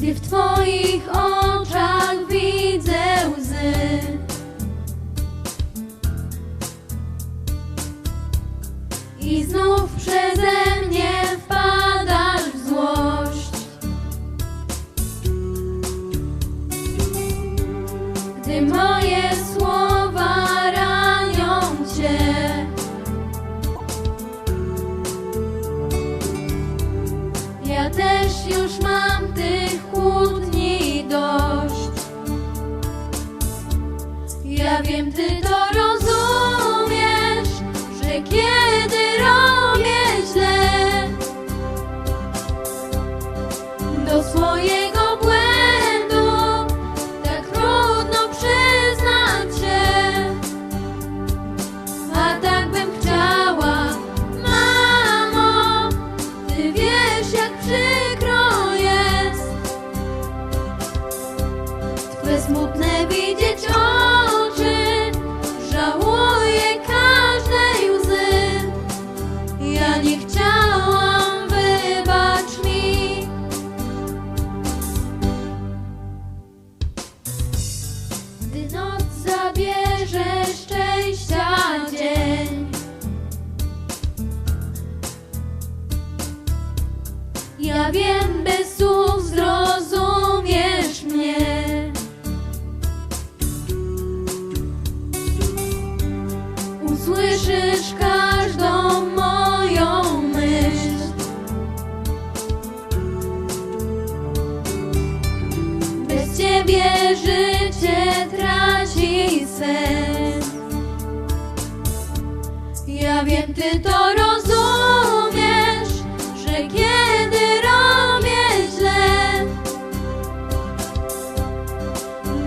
gdy w Twoich oczach widzę łzy. I znów przeze mnie wpadasz w złość. Gdy moje słowa ranią Cię. Ja też już mam tych do swojego Ja wiem, bez słów zrozumiesz mnie. Usłyszysz każdą moją myśl. Bez ciebie życie traci sens. Ja wiem, ty to rozumiesz,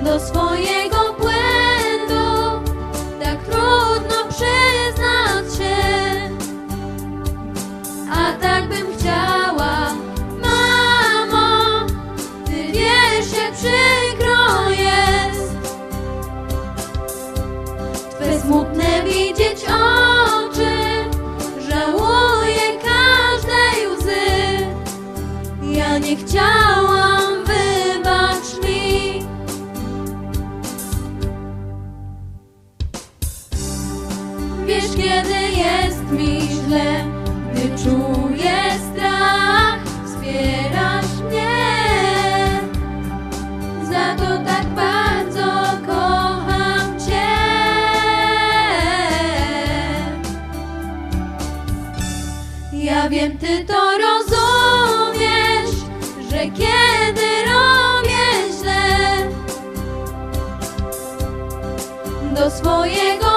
do swojego kiedy jest mi źle, gdy czuję strach, wspierasz mnie. Za to tak bardzo kocham Cię. Ja wiem, Ty to rozumiesz, że kiedy robię źle, do swojego